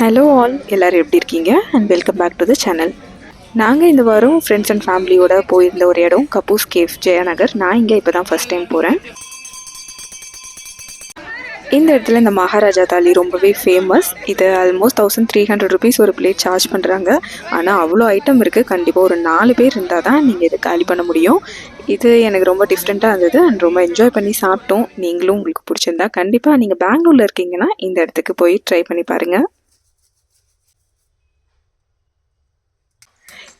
Hello all எல்லோரும் எப்படி இருக்கீங்க? And welcome back to the channel நாங்கள் இந்த வாரம் ஃப்ரெண்ட்ஸ் அண்ட் ஃபேமிலியோட போயிருந்த ஒரு இடம் கபூஸ் கேஃப் ஜெயநகர் நான் இங்கே இப்போ தான் ஃபஸ்ட் டைம் போகிறேன் இந்த இடத்துல இந்த மகாராஜா தாலி ரொம்பவே ஃபேமஸ் இது almost thousand three hundred rupees ஒரு பிளேட் சார்ஜ் பண்ணுறாங்க ஆனால் அவ்வளோ ஐட்டம் இருக்குது கண்டிப்பாக ஒரு நாலு பேர் இருந்தால் தான் நீங்கள் இதை காலி பண்ண முடியும். இது எனக்கு ரொம்ப டிஃப்ரெண்ட்டாக இருந்தது. அண்ட் ரொம்ப என்ஜாய் பண்ணி சாப்பிட்டோம். நீங்களும் உங்களுக்கு பிடிச்சிருந்தா கண்டிப்பாக நீங்கள் பெங்களூரில் இருக்கீங்கன்னா இந்த இடத்துக்கு போய் ட்ரை பண்ணி பாருங்கள்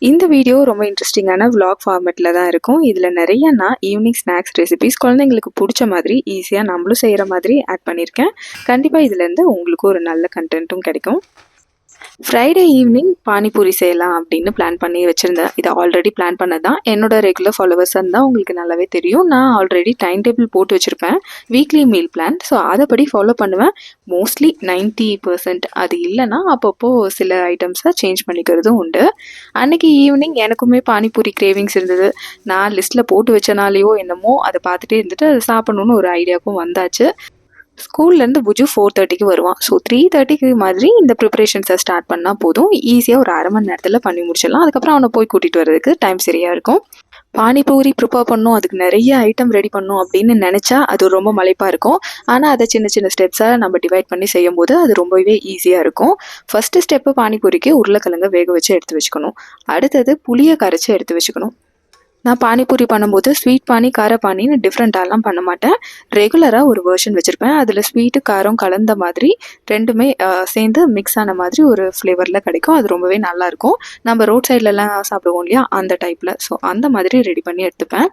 இந்த வீடியோ ரொம்ப இன்ட்ரெஸ்டிங்கான விலாக் ஃபார்மேட்டில் தான் இருக்கும். இதில் நிறைய நான் ஈவினிங் ஸ்நாக்ஸ் ரெசிபிஸ் குழந்தைங்களுக்கு பிடிச்ச மாதிரி ஈஸியாக நம்மளும் செய்கிற மாதிரி ஆட் பண்ணியிருக்கேன் கண்டிப்பாக இதுலேருந்து உங்களுக்கு ஒரு நல்ல கண்டென்ட்டும் கிடைக்கும். ஃப்ரைடே ஈவினிங் பானிபூரி செய்யலாம் அப்படின்னு பிளான் பண்ணி வச்சுருந்தேன். இதை ஆல்ரெடி பிளான் பண்ணது தான் என்னோட ரெகுலர் ஃபாலோவர்ஸ் இருந்தால் உங்களுக்கு நல்லாவே தெரியும். நான் ஆல்ரெடி டைம் டேபிள் போட்டு வச்சுருப்பேன். வீக்லி மீல் பிளான் ஸோ அதைப்படி ஃபாலோ பண்ணுவேன். மோஸ்ட்லி 90% பர்சன்ட் அது இல்லைன்னா அப்பப்போ சில ஐட்டம்ஸை சேஞ்ச் பண்ணிக்கிறதும் உண்டு. அன்னைக்கு ஈவினிங் எனக்குமே பானிபூரி கிரேவிங்ஸ் இருந்தது. நான் லிஸ்ட்டில் போட்டு வச்சனாலேயோ என்னமோ அதை பார்த்துட்டே இருந்துட்டு அதை சாப்பிட்ணுன்னு ஒரு ஐடியாவுக்கும் வந்தாச்சு. ஸ்கூல்லேருந்து புஜு ஃபோர் தேர்ட்டிக்கு வருவான். ஸோ த்ரீ தேர்ட்டிக்கு மாதிரி இந்த ப்ரிப்பரேஷன்ஸை ஸ்டார்ட் பண்ணால் போதும். ஈஸியாக ஒரு அரை மணி நேரத்தில் பண்ணி முடிச்சிடலாம். அதுக்கப்புறம் அவனை போய் கூட்டிகிட்டு வர்றதுக்கு டைம் சரியாக இருக்கும். பானிபூரி ப்ரிப்பேர் பண்ணும். அதுக்கு நிறைய ஐட்டம் ரெடி பண்ணும் அப்படின்னு நினச்சா அது ரொம்ப மலைப்பாக இருக்கும். ஆனால் அதை சின்ன சின்ன ஸ்டெப்ஸாக நம்ம டிவைட் பண்ணி செய்யும்போது அது ரொம்பவே ஈஸியாக இருக்கும். ஃபஸ்ட்டு ஸ்டெப்பு பானிபூரிக்கு உருளைக்கிழங்க வேக வச்சு எடுத்து வச்சுக்கணும். அடுத்தது புளியை கரைச்சி எடுத்து வச்சுக்கணும். நான் பானிபூரி பண்ணும்போது ஸ்வீட் பானி கார பானின்னு டிஃப்ரெண்ட்டாலாம் பண்ண மாட்டேன். ரெகுலராக ஒரு வேர்ஷன் வச்சுருப்பேன். அதில் ஸ்வீட்டு காரம் கலந்த மாதிரி ரெண்டுமே சேர்ந்து மிக்ஸ் ஆன மாதிரி ஒரு ஃப்ளேவரில் கிடைக்கும். அது ரொம்பவே நல்லாயிருக்கும் நம்ம ரோட் சைட்லலாம் சாப்பிடுவோம் இல்லையா? அந்த டைப்பில் ஸோ அந்த மாதிரி ரெடி பண்ணி எடுத்துப்பேன்.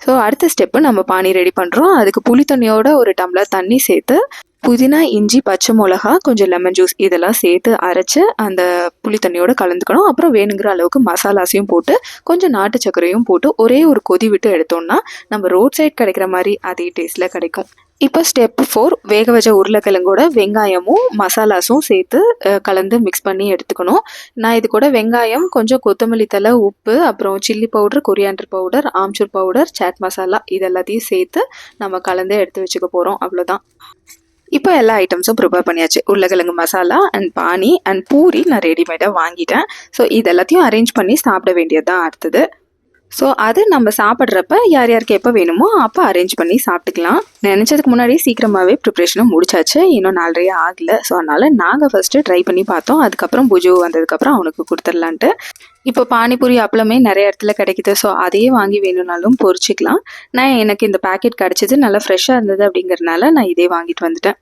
ஸோ அடுத்த ஸ்டெப்பு நம்ம பானி ரெடி பண்ணுறோம் அதுக்கு புளி தண்ணியோட ஒரு டம்ளர் தண்ணி சேர்த்து புதினா இஞ்சி பச்சை மிளகா கொஞ்சம் லெமன் ஜூஸ் இதெல்லாம் சேர்த்து அரைச்சி அந்த புளி தண்ணியோட கலந்துக்கணும். அப்புறம் வேணுங்கிற அளவுக்கு மசாலாஸையும் போட்டு கொஞ்சம் நாட்டு சர்க்கரையும் போட்டு ஒரே ஒரு கொதி விட்டு எடுத்தோம்னா நம்ம ரோட் சைட் கிடைக்கிற மாதிரி அதே டேஸ்ட்டில் கிடைக்கும். இப்போ ஸ்டெப் ஃபோர் வேக வச்ச உருளைக்கிழங்கோட வெங்காயமும் மசாலாஸும் சேர்த்து கலந்து மிக்ஸ் பண்ணி எடுத்துக்கணும். நான் இது கூட வெங்காயம் கொஞ்சம் கொத்தமல்லி தலை உப்பு அப்புறம் chilli powder coriander powder amchur powder chaat masala இது எல்லாத்தையும் சேர்த்து நம்ம கலந்து எடுத்து வச்சுக்க போகிறோம் அவ்வளோதான் இப்போ எல்லா ஐட்டம்ஸும் ப்ரிப்பேர் பண்ணியாச்சு. உருளைக்கிழங்கு மசாலா அண்ட் பானி அண்ட் பூரி நான் ரெடிமேடாக வாங்கிட்டேன். ஸோ இது எல்லாத்தையும் அரேஞ்ச் பண்ணி சாப்பிட வேண்டியது தான் அடுத்தது. ஸோ அது நம்ம சாப்பிட்றப்ப யார் யாருக்கு எப்போ வேணுமோ அப்போ அரேஞ்ச் பண்ணி சாப்பிட்டுக்கலாம். நினச்சதுக்கு முன்னாடி சீக்கிரமாகவே ப்ரிப்ரேஷனும் முடிச்சாச்சு. இன்னும் நாலரையே ஆகலை. ஸோ அதனால் நாங்கள் ஃபஸ்ட்டு ட்ரை பண்ணி பார்த்தோம். அதுக்கப்புறம் புஜு வந்ததுக்கப்புறம் அவனுக்கு கொடுத்துடலான்ட்டு. இப்போ பானிபூரி அப்பளமே நிறைய இடத்துல கிடைக்குது. ஸோ அதையே வாங்கி வேணும்னாலும் பொரிச்சிக்கலாம். நான் எனக்கு இந்த பேக்கெட் கிடச்சிது நல்லா ஃப்ரெஷ்ஷாக இருந்தது அப்படிங்கறதுனால நான் இதே வாங்கிட்டு வந்துட்டேன்.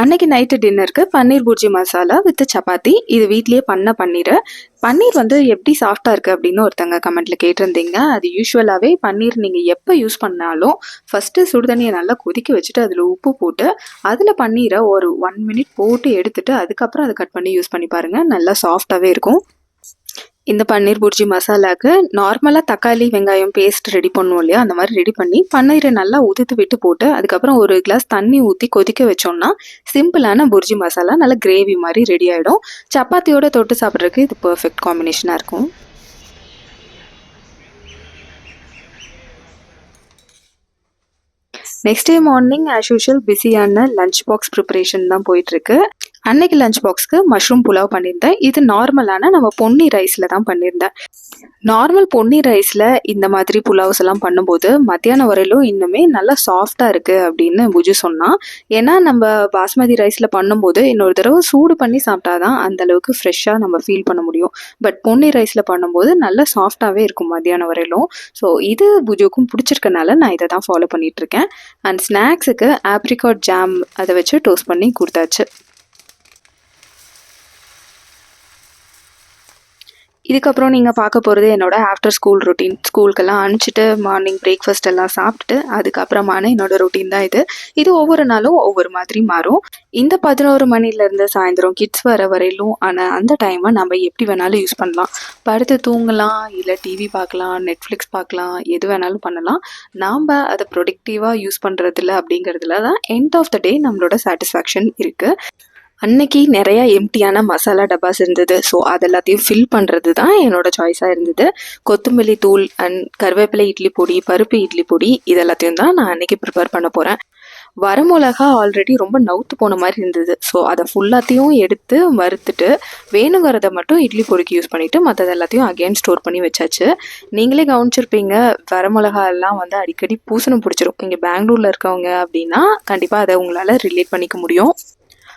அன்னைக்கு நைட்டு டின்னருக்கு பன்னீர் பூர்ஜி மசாலா வித் சப்பாத்தி. இது வீட்லேயே பண்ண பன்னீர். பன்னீர் வந்து எப்படி சாஃப்டாக இருக்குது அப்படின்னு ஒருத்தங்க கமெண்ட்டில் கேட்டிருந்தீங்க. அது யூஸ்வலாகவே பன்னீர் நீங்கள் எப்போ யூஸ் பண்ணாலும் ஃபஸ்ட்டு சுடுதண்ணியை நல்லா கொதிக்க வச்சுட்டு அதில் உப்பு போட்டு அதில் பன்னீரை ஒரு ஒன் மினிட் போட்டு எடுத்துட்டு அதுக்கப்புறம் அதை கட் பண்ணி யூஸ் பண்ணி பாருங்கள் நல்லா சாஃப்டாகவே இருக்கும். இந்த பன்னீர் புர்ஜி மசாலாவுக்கு நார்மலாக தக்காளி வெங்காயம் பேஸ்ட் ரெடி பண்ணுவோம் இல்லையா? அந்த மாதிரி ரெடி பண்ணி பன்னீரை நல்லா உதுத்து விட்டு போட்டு அதுக்கப்புறம் ஒரு கிளாஸ் தண்ணி ஊற்றி கொதிக்க வச்சோம்னா சிம்பிளான புர்ஜி மசாலா நல்லா கிரேவி மாதிரி ரெடி ஆகிடும் சப்பாத்தியோட தொட்டு சாப்பிட்றதுக்கு இது பர்ஃபெக்ட் காம்பினேஷனாக இருக்கும். Next day morning as usual பிஸியான லஞ்ச் பாக்ஸ் ப்ரிப்பரேஷன் தான் போயிட்டுருக்கு அன்னைக்கு லஞ்ச் பாக்ஸ்க்கு மஷ்ரூம் புலாவ் பண்ணியிருந்தேன். இது நார்மலான நம்ம பொன்னி ரைஸில் தான் பண்ணியிருந்தேன். நார்மல் பொன்னி ரைஸில் இந்த மாதிரி புலாவ்ஸ் எல்லாம் பண்ணும்போது மத்தியானம் வரையிலும் இன்னுமே நல்லா சாஃப்டாக இருக்குது அப்படின்னு புஜு சொன்னான். ஏன்னா நம்ம பாஸ்மதி ரைஸில் பண்ணும்போது இன்னொரு தடவை சூடு பண்ணி சாப்பிட்டாதான் அந்த அளவுக்கு ஃப்ரெஷ்ஷாக நம்ம ஃபீல் பண்ண முடியும். பட் பொன்னி ரைஸில் பண்ணும்போது நல்லா சாஃப்டாகவே இருக்கும் மத்தியானம் வரையிலும் ஸோ இது புஜுக்கும் பிடிச்சிருக்கனால நான் இதை தான் ஃபாலோ பண்ணிகிட்ருக்கேன் இருக்கேன். அண்ட் ஸ்நாக்ஸுக்கு ஆப்ரிகாட் ஜாம் அதை வச்சு டோஸ்ட் பண்ணி கொடுத்தாச்சு. இதுக்கப்புறம் நீங்கள் பார்க்க போகிறது என்னோட ஆஃப்டர் ஸ்கூல் ரொட்டீன் ஸ்கூலுக்கெல்லாம் அனுப்பிச்சிட்டு மார்னிங் பிரேக்ஃபாஸ்ட் எல்லாம் சாப்பிட்டுட்டு அதுக்கப்புறமான என்னோட ரொட்டீன் தான் இது. இது ஒவ்வொரு நாளும் ஒவ்வொரு மாதிரி மாறும். இந்த பதினோரு மணிலேருந்து சாயந்தரம் கிட்ஸ் வர வரையிலும் ஆனால் அந்த டைமை நம்ம எப்படி வேணாலும் யூஸ் பண்ணலாம். படுத்து தூங்கலாம் இல்லை டிவி பார்க்கலாம் நெட்ஃப்ளிக்ஸ் பார்க்கலாம் எது வேணாலும் பண்ணலாம். நாம் அதை ப்ரொடக்டிவாக யூஸ் பண்ணுறதில்ல அப்படிங்கிறதுல தான் எண்ட் ஆஃப் த டே நம்மளோட சாட்டிஸ்ஃபேக்ஷன் இருக்குது அன்னைக்கு நிறையா எம்டியான மசாலா டப்பாஸ் இருந்தது. ஸோ அது எல்லாத்தையும் ஃபில் பண்ணுறது தான் என்னோட சாய்ஸாக இருந்தது. கொத்தமல்லி தூள் அண்ட் கருவேப்பிலை இட்லி பொடி பருப்பு இட்லி பொடி இது எல்லாத்தையும் தான் நான் அன்னைக்கு ப்ரிப்பேர் பண்ண போகிறேன் வரமிளகா ஆல்ரெடி ரொம்ப நவுத்து போன மாதிரி இருந்தது. ஸோ அதை ஃபுல்லாத்தையும் எடுத்து வறுத்துட்டு வேணுங்கிறத மட்டும் இட்லி பொடிக்கு யூஸ் பண்ணிவிட்டு மற்றது எல்லாத்தையும் அகெயின் ஸ்டோர் பண்ணி வச்சாச்சு. நீங்களே கவனிச்சிருப்பீங்க வரமிளகா எல்லாம் வந்து அடிக்கடி பூசணம் பிடிச்சிரும். இங்கே பெங்களூரில் இருக்கவங்க அப்படின்னா கண்டிப்பாக அதை உங்களால் ரிலேட் பண்ணிக்க முடியும்.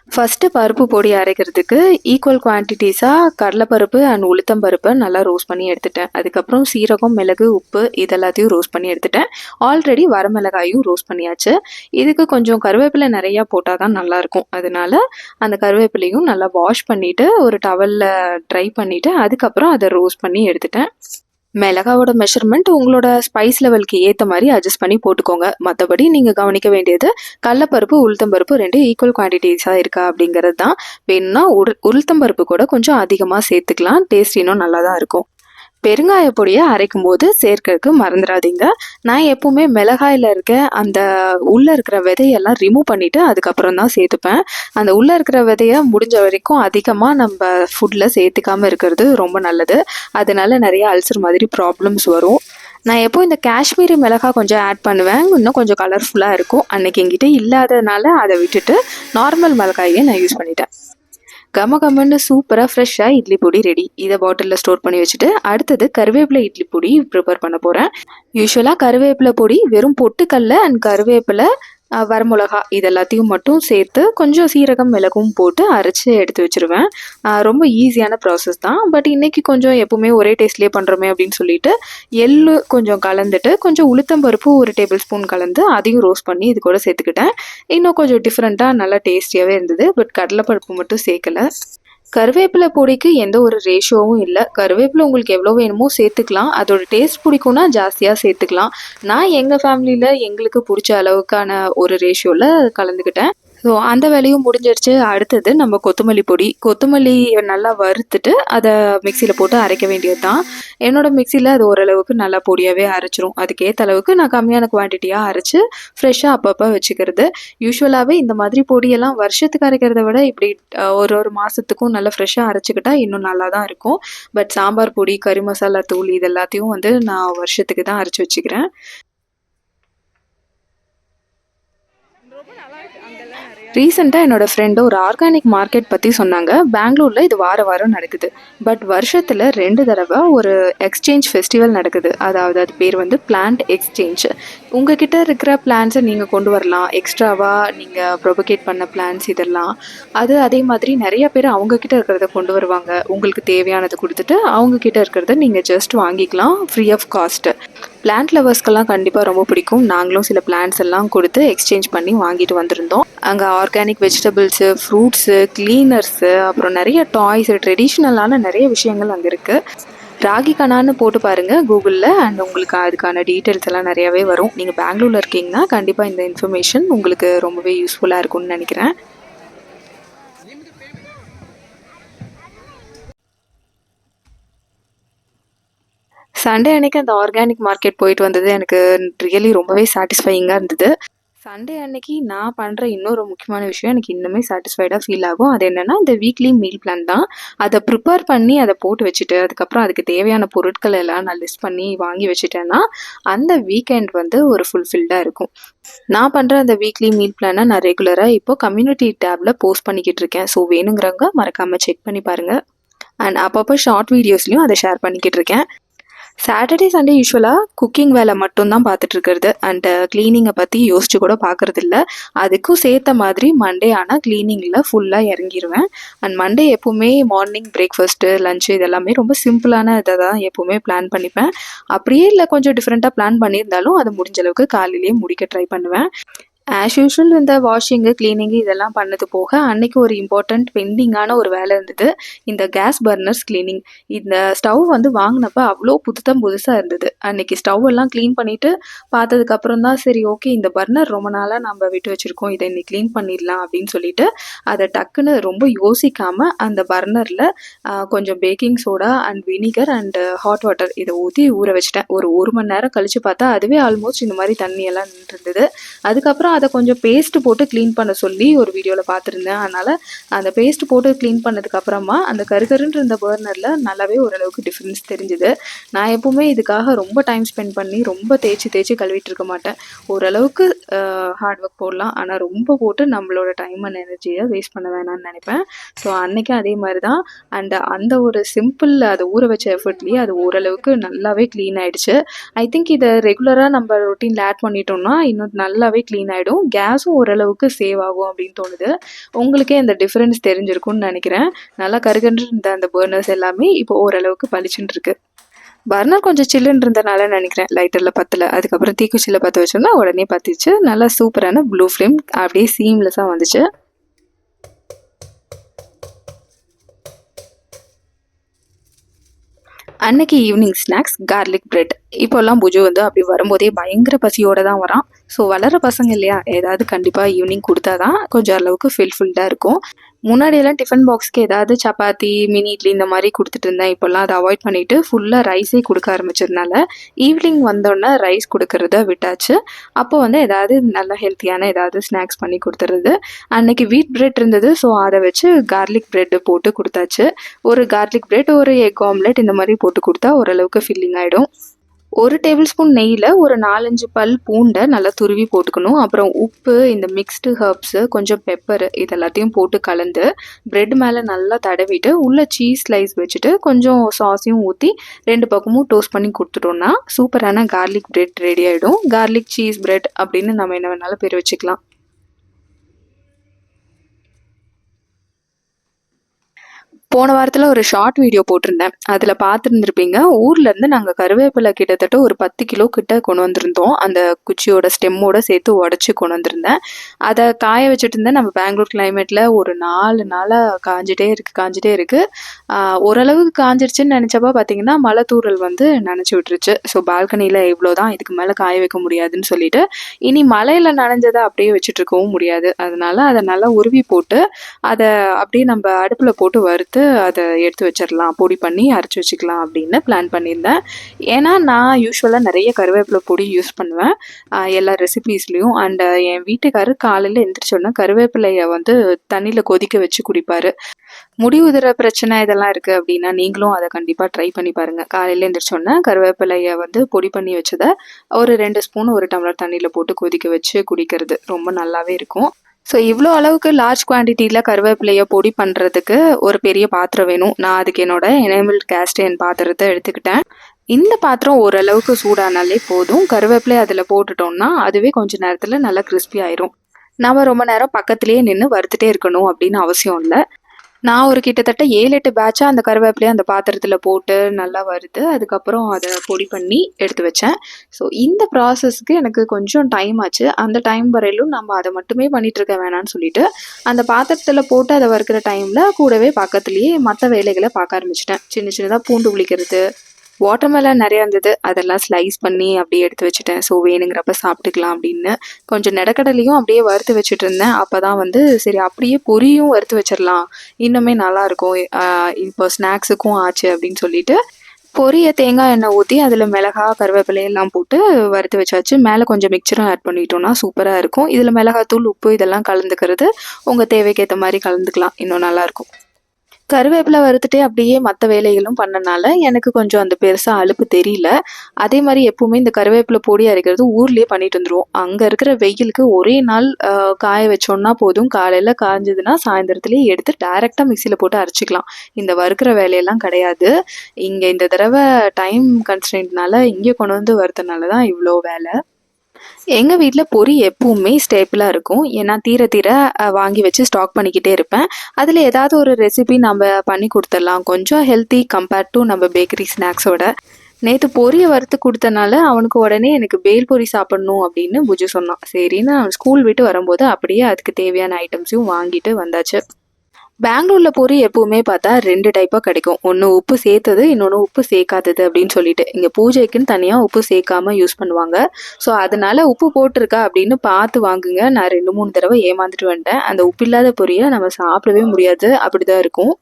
ஃபஸ்ட்டு பருப்பு பொடி அரைக்கிறதுக்கு ஈக்குவல் குவான்டிட்டிஸாக கடலைப்பருப்பு அண்ட் உளுத்தம் பருப்பை நல்லா ரோஸ்ட் பண்ணி எடுத்துட்டேன். அதுக்கப்புறம் சீரகம் மிளகு உப்பு இதெல்லாத்தையும் ரோஸ்ட் பண்ணி எடுத்துட்டேன். ஆல்ரெடி வரமிளகாயும் ரோஸ்ட் பண்ணியாச்சு. இதுக்கு கொஞ்சம் கருவேப்பிலை நிறையா போட்டால் தான் நல்லாயிருக்கும். அதனால அந்த கருவேப்பிலையும் நல்லா வாஷ் பண்ணிவிட்டு ஒரு டவலில் ட்ரை பண்ணிவிட்டு அதுக்கப்புறம் அதை ரோஸ்ட் பண்ணி எடுத்துட்டேன். மிளகாவோட மெஷர்மெண்ட் உங்களோட ஸ்பைஸ் லெவலுக்கு ஏற்ற மாதிரி அட்ஜஸ்ட் பண்ணி போட்டுக்கோங்க. மற்றபடி நீங்கள் கவனிக்க வேண்டியது கடலப்பருப்பு உளுத்தம்பருப்பு ரெண்டு ஈக்குவல் குவான்டிட்டிஸாக இருக்கா அப்படிங்கிறது தான் வேணும்னா உரு உளுத்தம்பருப்பு கூட கொஞ்சம் அதிகமாக சேர்த்துக்கலாம். டேஸ்ட் இன்னும் நல்லா தான் இருக்கும். பெருங்காய பொடியை அரைக்கும் போது சேர்க்கறதுக்கு மறந்துடாதீங்க. நான் எப்பவுமே மிளகாயில் இருக்க அந்த உள்ளே இருக்கிற விதையெல்லாம் ரிமூவ் பண்ணிவிட்டு அதுக்கப்புறம் தான் சேர்த்துப்பேன். அந்த உள்ளே இருக்கிற விதையை முடிஞ்ச வரைக்கும் அதிகமாக நம்ம ஃபுட்டில் சேர்த்துக்காமல் இருக்கிறது ரொம்ப நல்லது. அதனால நிறைய அல்சர் மாதிரி ப்ராப்ளம்ஸ் வரும். நான் எப்போ இந்த காஷ்மீரி மிளகா கொஞ்சம் ஆட் பண்ணுவேன். இன்னும் கொஞ்சம் கலர்ஃபுல்லாக இருக்கும். அன்னைக்கு எங்கிட்ட இல்லாததுனால அதை விட்டுட்டு நார்மல் மிளகாயே நான் யூஸ் பண்ணிட்டேன். கம கமன்னு சூப்பராக ஃப்ரெஷ்ஷாக இட்லி பொடி ரெடி இதை பாட்டிலில் ஸ்டோர் பண்ணி வச்சுட்டு அடுத்தது கருவேப்பிலை இட்லி பொடி ப்ரிப்பேர் பண்ண போகிறேன் யூஸ்வலாக கருவேப்பிலை பொடி வெறும் பொட்டுக்கல்ல அண்ட் கருவேப்பிலை வரமிளகா இது எல்லாத்தையும் மட்டும் சேர்த்து கொஞ்சம் சீரகம் மிளகும் போட்டு அரைச்சி எடுத்து வச்சுருவேன். ரொம்ப ஈஸியான ப்ராசஸ் தான். பட் இன்றைக்கி கொஞ்சம் எப்போவுமே ஒரே டேஸ்ட்லேயே பண்ணுறோமே அப்படின்னு சொல்லிட்டு எள்ளு கொஞ்சம் கலந்துட்டு கொஞ்சம் உளுத்தம்பருப்பு ஒரு டேபிள் ஸ்பூன் கலந்து அதையும் ரோஸ்ட் பண்ணி இது கூட சேர்த்துக்கிட்டேன். இன்னும் கொஞ்சம் டிஃப்ரெண்ட்டாக நல்லா டேஸ்டியாகவே இருந்தது. பட் கடலைப்பருப்பு மட்டும் சேர்க்கலை. கருவேப்பிலை பொடிக்கு எந்த ஒரு ரேஷியோவும் இல்லை. கருவேப்பிலை உங்களுக்கு எவ்வளோ வேணுமோ சேர்த்துக்கலாம். அதோட டேஸ்ட் பிடிக்கும்னா ஜாஸ்தியாக சேர்த்துக்கலாம். நான் எங்கள் ஃபேமிலியில் எங்களுக்கு பிடிச்ச அளவுக்கான ஒரு ரேஷியோவில் கலந்துக்கிட்டேன். ஸோ அந்த வேலையும் முடிஞ்சிருச்சு அடுத்தது நம்ம கொத்தமல்லி பொடி. கொத்தமல்லி நல்லா வறுத்துட்டு அதை மிக்சியில் போட்டு அரைக்க வேண்டியது தான் என்னோடய மிக்சியில் அது ஓரளவுக்கு நல்லா பொடியாகவே அரைச்சிரும். அதுக்கேற்ற அளவுக்கு நான் கம்மியான குவான்டிட்டியாக அரைச்சி ஃப்ரெஷ்ஷாக அப்பப்போ வச்சுக்கிறது. யூஸ்வலாகவே இந்த மாதிரி பொடியெல்லாம் வருஷத்துக்கு அரைக்கிறத விட இப்படி ஒரு ஒரு மாதத்துக்கும் நல்லா ஃப்ரெஷ்ஷாக அரைச்சிக்கிட்டால் இன்னும் நல்லா தான் இருக்கும். பட் சாம்பார் பொடி கறி மசாலா தூள் இது எல்லாத்தையும் வந்து நான் வருஷத்துக்கு தான் அரைச்சி வச்சுக்கிறேன். ரீசெண்டாக என்னோட ஃப்ரெண்டு ஒரு ஆர்கானிக் மார்க்கெட் பற்றி சொன்னாங்க. பெங்களூரில் இது வார வாரம் நடக்குது. பட் வருஷத்தில் ரெண்டு தடவை ஒரு எக்ஸ்சேஞ்ச் ஃபெஸ்டிவல் நடக்குது. அதாவது அது பேர் வந்து பிளான்ட் எக்ஸ்சேஞ்ச் உங்ககிட்ட இருக்கிற பிளான்ஸை நீங்கள் கொண்டு வரலாம். எக்ஸ்ட்ராவாக நீங்கள் ப்ரொபகேட் பண்ண பிளான்ஸ் இதெல்லாம். அது அதே மாதிரி நிறைய பேர் அவங்கக்கிட்ட இருக்கிறத கொண்டு வருவாங்க. உங்களுக்கு தேவையானதை கொடுத்துட்டு அவங்கக்கிட்ட இருக்கிறத நீங்கள் ஜஸ்ட் வாங்கிக்கலாம். ஃப்ரீ ஆஃப் காஸ்ட்டு பிளான்ட் லவர்ஸ்க்கெல்லாம் கண்டிப்பாக ரொம்ப பிடிக்கும். நாங்களும் சில பிளான்ட்ஸ் எல்லாம் கொடுத்து எக்ஸ்சேஞ்ச் பண்ணி வாங்கிட்டு வந்திருந்தோம். அங்கே ஆர்கானிக் வெஜிடபிள்ஸு ஃப்ரூட்ஸு க்ளீனர்ஸு அப்புறம் நிறைய டாய்ஸு ட்ரெடிஷ்னலான நிறைய விஷயங்கள் அங்கே இருக்குது ராகி கணான்னு போட்டு பாருங்கள் கூகுளில் அண்ட் உங்களுக்கு அதுக்கான டீட்டெயில்ஸ் எல்லாம் நிறையாவே வரும். நீங்கள் பெங்களூரில் இருக்கீங்கன்னா கண்டிப்பாக இந்த இன்ஃபர்மேஷன் உங்களுக்கு ரொம்பவே யூஸ்ஃபுல்லாக இருக்கும்னு நினைக்கிறேன். சண்டே அன்னைக்கு அந்த ஆர்கானிக் மார்க்கெட் போயிட்டு வந்தது. எனக்கு ரியலி ரொம்பவே சாட்டிஸ்ஃபையிங்காக இருந்தது. சண்டே அன்னைக்கு நான் பண்ணுற இன்னொரு முக்கியமான விஷயம் எனக்கு இன்னுமே சாட்டிஸ்ஃபைடாக ஃபீல் ஆகும். அது என்னென்னா இந்த வீக்லி மீல் பிளான் தான். அதை ப்ரிப்பேர் பண்ணி அதை போட்டு வச்சுட்டு அதுக்கப்புறம் அதுக்கு தேவையான பொருட்கள் எல்லாம் நான் லிஸ்ட் பண்ணி வாங்கி வச்சுட்டேன்னா அந்த வீக்கெண்ட் வந்து ஒரு ஃபுல்ஃபில்டாக இருக்கும். நான் பண்ணுற அந்த வீக்லி மீல் பிளானை நான் ரெகுலராக இப்போ கம்யூனிட்டி டேப்பில் போஸ்ட் பண்ணிக்கிட்டு இருக்கேன். ஸோ வேணுங்கிறவங்க மறக்காமல் செக் பண்ணி பாருங்கள் அண்ட் அப்பப்போ ஷார்ட் வீடியோஸ்லையும் அதை ஷேர் பண்ணிக்கிட்டு இருக்கேன். சாட்டர்டே சண்டே யூஸ்வலாக குக்கிங் வேலை மட்டும்தான் பார்த்துட்டு இருக்கிறது uh, அண்ட் க்ளீனிங்கை பற்றி யோசிச்சு கூட பார்க்குறதில்ல. அதுக்கும் சேர்த்த மாதிரி மண்டே ஆனால் க்ளீனிங்கில் ஃபுல்லாக இறங்கிடுவேன் அண்ட் மண்டே எப்போவுமே மார்னிங் பிரேக்ஃபாஸ்ட்டு லஞ்சு இதெல்லாமே ரொம்ப சிம்பிளான இதை தான் எப்போவுமே பிளான் பண்ணிப்பேன். அப்படியே இல்லை கொஞ்சம் டிஃப்ரெண்ட்டாக பிளான் பண்ணியிருந்தாலும் அதை முடிஞ்ச அளவுக்கு காலையிலேயே முடிக்க ட்ரை பண்ணுவேன். ஆஸ் யூஷுவல் இந்த வாஷிங்கு கிளீனிங்கு இதெல்லாம் பண்ணது போக அன்னைக்கு ஒரு இம்பார்ட்டண்ட் பெண்டிங்கான ஒரு வேலை இருந்தது. இந்த கேஸ் பர்னர்ஸ் கிளீனிங் இந்த ஸ்டவ் வந்து வாங்கினப்ப அவ்வளோ புதுத்தம் புதுசாக இருந்தது. அன்னைக்கு ஸ்டவ் எல்லாம் க்ளீன் பண்ணிட்டு பார்த்ததுக்கப்புறம் தான் சரி ஓகே இந்த பர்னர் ரொம்ப நாளாக நம்ம விட்டு வச்சுருக்கோம். இதை இன்னைக்கு க்ளீன் பண்ணிடலாம் அப்படின்னு சொல்லிட்டு அதை டக்குன்னு ரொம்ப யோசிக்காமல் அந்த பர்னரில் கொஞ்சம் baking soda and vinegar and hot water இதை ஊற்றி ஊற வச்சிட்டேன். ஒரு ஒரு மணி நேரம் கழித்து பார்த்தா அதுவே ஆல்மோஸ்ட் இந்த மாதிரி தண்ணியெல்லாம் நின்றுருந்தது. அதுக்கப்புறம் அதை கொஞ்சம் பேஸ்ட் போட்டு க்ளீன் பண்ண சொல்லி ஒரு வீடியோவில் பார்த்துருந்தேன். அதனால் அந்த பேஸ்ட் போட்டு க்ளீன் பண்ணதுக்கப்புறமா அந்த கருகருன்ற இந்த பர்னரில் நல்லாவே ஓரளவுக்கு டிஃப்ரென்ஸ் தெரிஞ்சுது. நான் எப்பவுமே இதுக்காக ரொம்ப டைம் ஸ்பெண்ட் பண்ணி ரொம்ப தேய்ச்சி தேய்ச்சி கழுவிட்டு இருக்க மாட்டேன். ஓரளவுக்கு ஹார்ட் ஒர்க் போடலாம். ஆனால் ரொம்ப போட்டு நம்மளோட டைம் அண்ட் எனர்ஜியை வேஸ்ட் பண்ண வேணாம்னு நினைப்பேன். ஸோ அன்னைக்கும் அதே மாதிரி தான் அண்ட் அந்த ஒரு சிம்பிள் அதை ஊற வச்ச எஃபர்ட்லேயே அது ஓரளவுக்கு நல்லாவே க்ளீன் ஆகிடுச்சு ஐ திங்க் இதை ரெகுலராக நம்ம ரொட்டீனில் ஆட் பண்ணிட்டோம்னா இன்னும் நல்லாவே க்ளீன் ஆகிடும் கேஸும் ஓரளவுக்கு சேவ் ஆகும் அப்படின்னு தோணுது. உங்களுக்கே இந்த டிஃப்ரென்ஸ் தெரிஞ்சிருக்கும்னு நினைக்கிறேன். நல்லா கருகன்று இருந்த அந்த பர்னர்ஸ் எல்லாமே இப்போ ஓரளவுக்கு பளிச்சுன்னு இருக்கு. பர்னர் கொஞ்சம் சில்லுன்னு இருந்தனால நினைக்கிறேன். லைட்டரில் பத்தல. அதுக்கப்புறம் தீக்குச்சியில் பற்ற வச்சோம்னா உடனே பற்றிச்சு நல்லா சூப்பரான ப்ளூ ஃப்ளேம் அப்படியே சீம்லெஸ்ஸாக வந்துச்சு. அன்னைக்கு ஈவினிங் ஸ்நாக்ஸ் கார்லிக் பிரெட் இப்போல்லாம் புஜு வந்து அப்படி வரும்போதே பயங்கர பசியோடு தான் வரான். ஸோ வளர பசங்க இல்லையா? ஏதாவது கண்டிப்பாக ஈவினிங் கொடுத்தா தான் கொஞ்சம் அளவுக்கு ஃபில்ஃபுல்டாக இருக்கும். முன்னாடியெல்லாம் டிஃபன் பாக்ஸ்க்கு ஏதாவது சப்பாத்தி மினி இட்லி இந்த மாதிரி கொடுத்துட்டு இருந்தேன். இப்போல்லாம் அதை அவாய்ட் பண்ணிவிட்டு ஃபுல்லாக ரைஸே கொடுக்க ஆரம்பிச்சதுனால ஈவினிங் வந்தோடனே ரைஸ் கொடுக்கறத விட்டாச்சு. அப்போ வந்து ஏதாவது நல்ல ஹெல்த்தியான ஏதாவது ஸ்நாக்ஸ் பண்ணி கொடுத்துறது. அன்னைக்கு வீட் பிரெட் இருந்தது. ஸோ அதை வச்சு கார்லிக் பிரெட் போட்டு கொடுத்தாச்சு. ஒரு கார்லிக் பிரெட் ஒரு எக் ஆம்லெட் இந்த மாதிரி போட்டு கொடுத்தா ஓரளவுக்கு ஃபில்லிங் ஆகிடும் ஒரு டேபிள் ஸ்பூன் நெய்யில் ஒரு நாலஞ்சு பல் பூண்டை நல்லா துருவி போட்டுக்கணும். அப்புறம் உப்பு இந்த மிக்ஸ்டு ஹர்ப்ஸு கொஞ்சம் பெப்பர் இது எல்லாத்தையும் போட்டு கலந்து ப்ரெட் மேலே நல்லா தடவிட்டு உள்ளே சீஸ் ஸ்லைஸ் வச்சுட்டு கொஞ்சம் சாஸையும் ஊற்றி ரெண்டு பக்கமும் டோஸ்ட் பண்ணி கொடுத்துட்டோம்னா சூப்பரான கார்லிக் ப்ரெட் ரெடி ஆகிடும் கார்லிக் சீஸ் ப்ரெட் அப்படின்னு நம்ம என்ன வேணாலும் பேர் வச்சுக்கலாம். போன வாரத்தில் ஒரு ஷார்ட் வீடியோ போட்டிருந்தேன். அதில் பார்த்துருந்துருப்பீங்க ஊர்லேருந்து நாங்கள் கருவேப்பிலை கிட்டத்தட்ட ஒரு பத்து கிலோ கிட்ட கொண்டு வந்திருந்தோம். அந்த குச்சியோட ஸ்டெம்மோட சேர்த்து உடச்சி கொண்டு வந்திருந்தேன். அதை காய வச்சுட்டு இருந்தேன். நம்ம பெங்களூர் கிளைமேட்டில் ஒரு நாலு நாளாக காஞ்சிட்டே இருக்குது காஞ்சிட்டே இருக்குது ஓரளவுக்கு காஞ்சிருச்சுன்னு நினச்சப்ப பார்த்தீங்கன்னா மலை தூரல் வந்து நினச்சி விட்டுருச்சு. ஸோ பால்கனியில் இவ்வளோ தான் இதுக்கு மேலே காய வைக்க முடியாதுன்னு சொல்லிட்டு இனி மலையில் நனைஞ்சதை அப்படியே வச்சுட்டு இருக்கவும் முடியாது. அதனால அதை நல்லா உருவி போட்டு அதை அப்படியே நம்ம அடுப்பில் போட்டு வறுத்து அதை எடுத்து வச்சிடலாம் பொடி பண்ணி அரைச்சி வச்சுக்கலாம் அப்படின்னு பிளான் பண்ணியிருந்தேன். ஏன்னா நான் யூஸ்வலாக நிறைய கருவேப்பிலை பொடி யூஸ் பண்ணுவேன். எல்லா ரெசிபீஸ்லேயும் அண்ட் என் வீட்டுக்காரர் காலையில் எந்திரிச்சோன்னா கருவேப்பிலையை வந்து தண்ணியில் கொதிக்க வச்சு குடிப்பார். முடி உதிர பிரச்சனை இதெல்லாம் இருக்குது அப்படின்னா நீங்களும் அதை கண்டிப்பாக ட்ரை பண்ணி பாருங்கள் காலையில் எழுந்திரிச்சோன்னே கருவேப்பிலையை வந்து பொடி பண்ணி வச்சதை ஒரு ரெண்டு ஸ்பூன் ஒரு டம்ளர் தண்ணியில் போட்டு கொதிக்க வச்சு குடிக்கிறது ரொம்ப நல்லாவே இருக்கும். ஸோ இவ்வளோ அளவுக்கு லார்ஜ் குவான்டிட்டியில் கருவேப்பிலையை பொடி பண்ணுறதுக்கு ஒரு பெரிய பாத்திரம் வேணும். நான் அதுக்கு என்னோட எனேபிள் கேஸ்டன் பாத்திரத்தை எடுத்துக்கிட்டேன். இந்த பாத்திரம் ஓரளவுக்கு சூடானாலே போதும். கருவேப்பிலை அதில் போட்டுட்டோம்னா அதுவே கொஞ்சம் நேரத்தில் நல்லா கிறிஸ்பி ஆயிரும். நம்ம ரொம்ப நேரம் பக்கத்துலேயே நின்று வறுத்துட்டே இருக்கணும் அப்படின்னு அவசியம் இல்லை. நான் ஒரு கிட்டத்தட்ட ஏழு எட்டு பேட்சாக அந்த கருவேப்பிலையை அந்த பாத்திரத்தில் போட்டு நல்லா வறுத்து அதுக்கப்புறம் அதை பொடி பண்ணி எடுத்து வச்சேன். ஸோ இந்த ப்ராசஸ்க்கு எனக்கு கொஞ்சம் டைம் ஆச்சு. அந்த டைம் வரையிலும் நம்ம அதை மட்டுமே பண்ணிகிட்ருக்க வேணாம்னு சொல்லிட்டு அந்த பாத்திரத்தில் போட்டு அதை வறுக்கிற டைமில் கூடவே பக்கத்துலேயே மற்ற வேலைகளை பார்க்க ஆரம்பிச்சிட்டேன். சின்ன சின்னதாக பூண்டு உளிக்கிறது வாட்டர்மெலன் நிறையா இருந்தது. அதெல்லாம் ஸ்லைஸ் பண்ணி அப்படியே எடுத்து வச்சுட்டேன். ஸோ வேணுங்கிறப்ப சாப்பிட்டுக்கலாம் அப்படின்னு. கொஞ்சம் நெடக்கடலையும் அப்படியே வறுத்து வச்சுட்டு இருந்தேன். அப்போ தான் வந்து சரி அப்படியே பொரியும் வறுத்து வச்சிடலாம். இன்னுமே நல்லாயிருக்கும் இப்போ ஸ்நாக்ஸுக்கும் ஆச்சு அப்படின்னு சொல்லிட்டு பொரிய தேங்காய் எண்ணெய் ஊற்றி அதில் மிளகா கருவேப்பிலை எல்லாம் போட்டு வறுத்து வச்சாச்சு. மேலே கொஞ்சம் மிக்சரும் ஆட் பண்ணிட்டோம்னா சூப்பராக இருக்கும். இதில் மிளகாத்தூள் உப்பு இதெல்லாம் கலந்துக்கிறது. உங்கள் தேவைக்கேற்ற மாதிரி கலந்துக்கலாம். இன்னும் நல்லாயிருக்கும் கருவேப்பிலை வறுத்துட்டே அப்படியே மற்ற வேலைகளும் பண்ணனால எனக்கு கொஞ்சம் அந்த பெருசாக அலுப்பு தெரியல. அதே மாதிரி எப்பவுமே இந்த கருவேப்பிலை பொடி அரைக்கிறது ஊர்லேயே பண்ணிட்டு வந்துடுவோம் அங்கே இருக்கிற வெயிலுக்கு ஒரே நாள் காய வச்சோன்னா போதும். காலையில் காய்ஞ்சதுன்னா சாயந்தரத்துலேயே எடுத்து டைரெக்டாக மிக்சியில் போட்டு அரைச்சிக்கலாம். இந்த வறுக்கிற வேலையெல்லாம் கிடையாது. இங்கே இந்த தடவை டைம் கன்ஸ்டன்ட்னால இங்கே கொண்டு வந்து வறுத்தனால தான் இவ்வளோ வேலை. எங்கள் வீட்டில் பொரி எப்பவுமே ஸ்டேப்பிளாக இருக்கும். ஏன்னா தீர தீர வாங்கி வச்சு ஸ்டாக் பண்ணிக்கிட்டே இருப்பேன். அதில் ஏதாவது ஒரு ரெசிபி நம்ம பண்ணி கொடுத்துடலாம். கொஞ்சம் ஹெல்த்தி கம்பேர்ட் டு நம்ம பேக்கரி ஸ்நாக்ஸோட நேற்று பொரியை வறுத்து கொடுத்தனால அவனுக்கு உடனே எனக்கு பேல் பொரி சாப்பிடணும் அப்படின்னு புஜு சொன்னான். சரின்னு அவன் ஸ்கூல் விட்டு வரும்போது அப்படியே அதுக்கு தேவையான ஐட்டம்ஸையும் வாங்கிட்டு வந்தாச்சு. பெங்களூரில் பொரி எப்பவுமே பார்த்தா ரெண்டு டைப்பாக கிடைக்கும். ஒன்று உப்பு சேர்த்தது இன்னொன்று உப்பு சேர்க்காதது அப்படின்னு சொல்லிட்டு. இங்கே பூஜைக்குன்னு தனியாக உப்பு சேர்க்காம யூஸ் பண்ணுவாங்க. ஸோ அதனால உப்பு போட்டிருக்கா அப்படின்னு பார்த்து வாங்குங்க. நான் ரெண்டு மூணு தடவை ஏமாந்துட்டு வந்துட்டேன். அந்த உப்பு இல்லாத பொரியை நம்ம சாப்பிடவே முடியாது. அப்படிதான் இருக்கும்.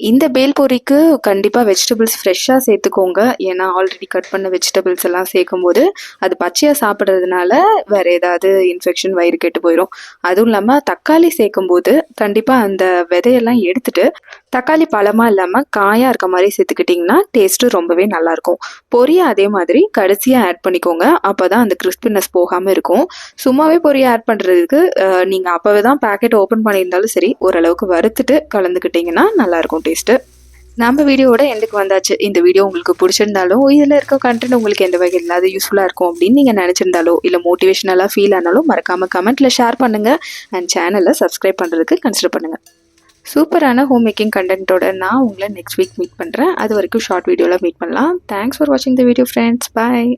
இந்த பேல்பூரிக்கு கண்டிப்பாக வெஜிடபிள்ஸ் ஃப்ரெஷ்ஷாக சேர்த்துக்கோங்க. ஏன்னா ஆல்ரெடி கட் பண்ண வெஜிடபிள்ஸ் எல்லாம் சேர்க்கும்போது அது பச்சையாக சாப்பிட்றதுனால வேறு ஏதாவது இன்ஃபெக்ஷன் வயிறு கெட்டு போயிடும் அதுவும் இல்லாமல் தக்காளி சேர்க்கும்போது கண்டிப்பாக அந்த விதையெல்லாம் எடுத்துட்டு தக்காளி பழமாக இல்லாமல் காயாக இருக்க மாதிரி சேர்த்துக்கிட்டிங்கன்னா டேஸ்ட்டு ரொம்பவே நல்லாயிருக்கும். பொரியை அதே மாதிரி கடைசியாக ஆட் பண்ணிக்கோங்க. அப்போ தான் அந்த கிறிஸ்பினஸ் போகாமல் இருக்கும். சும்மாவே பொரியை ஆட் பண்ணுறதுக்கு நீங்கள் அப்போவே தான் பேக்கெட் ஓப்பன் பண்ணியிருந்தாலும் சரி ஓரளவுக்கு வறுத்துட்டு கலந்துக்கிட்டிங்கன்னா நல்லாயிருக்கும். டேஸ்ட்டு நம்ம வீடியோவோட எண்டுக்கு வந்தாச்சு. இந்த வீடியோ உங்களுக்கு பிடிச்சிருந்தாலும் இதில் இருக்க கண்டென்ட் உங்களுக்கு எந்த வகையில் இல்லாத யூஸ்ஃபுல்லாக இருக்கும் அப்படின்னு நீங்கள் நினச்சிருந்தாலோ இல்லை மோட்டிவேஷனலாக ஃபீல் ஆனாலும் மறக்காமல் கமெண்ட்டில் ஷேர் பண்ணுங்கள் அண்ட் சேனலை சப்ஸ்கிரைப் பண்ணுறதுக்கு கன்சிடர் பண்ணுங்கள் சூப்பரான ஹோம் மேக்கிங் கண்டென்ட்டோட நான் உங்களை நெக்ஸ்ட் வீக் மீட் பண்ணுறேன் அது வரைக்கும் ஷார்ட் வீடியோவில் மீட் பண்ணலாம். தேங்க்ஸ் ஃபார் வாட்சிங் த வீடியோ ஃப்ரெண்ட்ஸ் பாய்